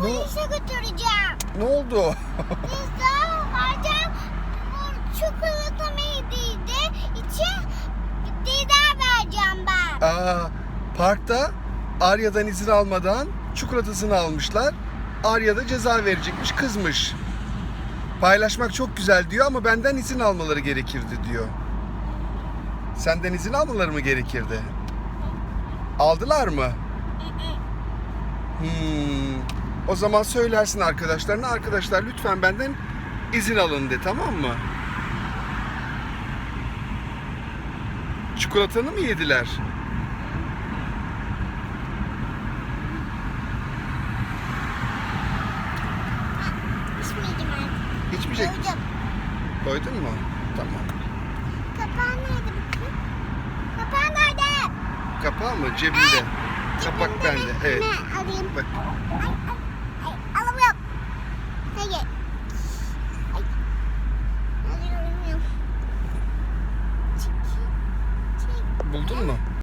polise götüreceğim. Ne oldu? Alacağım. Bu çikolata meydiydi. İçi didar vereceğim ben. Aa, parkta Arya'dan izin almadan çikolatasını almışlar. Arya da ceza verecekmiş, kızmış. Paylaşmak çok güzel diyor ama benden izin almaları gerekirdi diyor. Senden izin almaları mı gerekirdi? Aldılar mı? Hmm. O zaman söylersin arkadaşlarına. Arkadaşlar lütfen benden izin alın de tamam mı? Çikolatanı mı yediler? İçmeyecek misin? Doydum. Doydun mu? Tamam. Kapağı nerede bakayım? Kapağı nerede? Kapağı mı? Cebinde. Kapak Cebimde bende. Evet. Ne alayım? Bak. Ay, ay, Buldun mu?